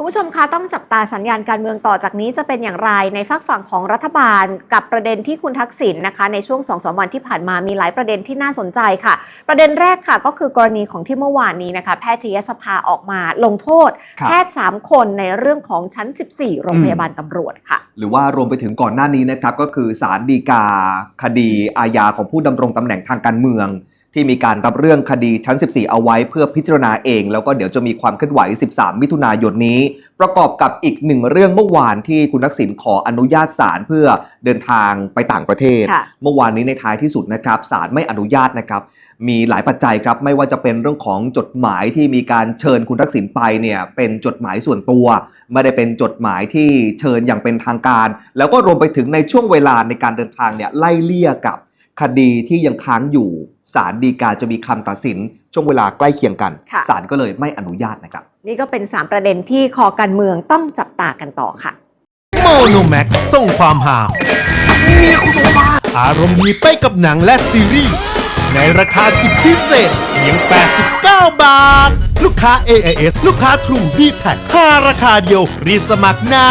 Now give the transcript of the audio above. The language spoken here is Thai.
คุณผู้ชมคะต้องจับตาสัญญาณการเมืองต่อจากนี้จะเป็นอย่างไรในฝากฝั่งของรัฐบาล กับประเด็นที่คุณทักษิณนะคะ ในช่วง2อสวันที่ผ่านมามีหลายประเด็นที่น่าสนใจค่ะ ประเด็นแรกค่ะก็คือกรณีของที่เมื่อวานนี้นะคะ แพทยสภาออกมาลงโทษครับแพทย์ 3 คนในเรื่องของชั้น 14 โรงพยาบาลตำรวจค่ะ หรือว่ารวมไปถึงก่อนหน้านี้นะครับก็คือสารดีกา คดีอาญาของผู้ดำรงตำแหน่งทางการเมือง ที่มีการรับเรื่องคดีชั้น 14 เอาไว้เพื่อพิจารณาเอง แล้วก็เดี๋ยวจะมีความเคลื่อนไหว 13 มิถุนายนนี้ ประกอบกับอีกหนึ่งเรื่องเมื่อวานที่คุณทักษิณขออนุญาตศาลเพื่อเดินทางไปต่างประเทศค่ะเมื่อวานนี้ในท้ายที่สุดนะครับศาลไม่อนุญาตนะครับมีหลายปัจจัยครับไม่ว่าจะเป็นเรื่องของจดหมายที่มีการเชิญคุณทักษิณไปเนี่ยเป็นจดหมายส่วนตัวไม่ได้เป็นจดหมายที่เชิญอย่างเป็นทางการ แล้วก็รวมไปถึงในช่วงเวลาในการเดินทางเนี่ยไล่เลี่ยกับคดีที่ยังค้างอยู่ ศาลฎีกาจะมีคำตัดสิน ช่วงเวลาใกล้เคียงกันค่ะศาลก็เลยไม่อนุญาตนะครับ นี่ก็เป็น 3 ประเด็นที่คอการเมืองต้องจับตากันต่อค่ะโมโนแม็กส่งความหาอารมณ์ดีไปกับหนังและซีรีส์ในราคาสุดพิเศษเพียง 89 บาท ลูกค้า AIS ลูกค้า True d t แท็5ราคาเดียวรีบสมัครนะ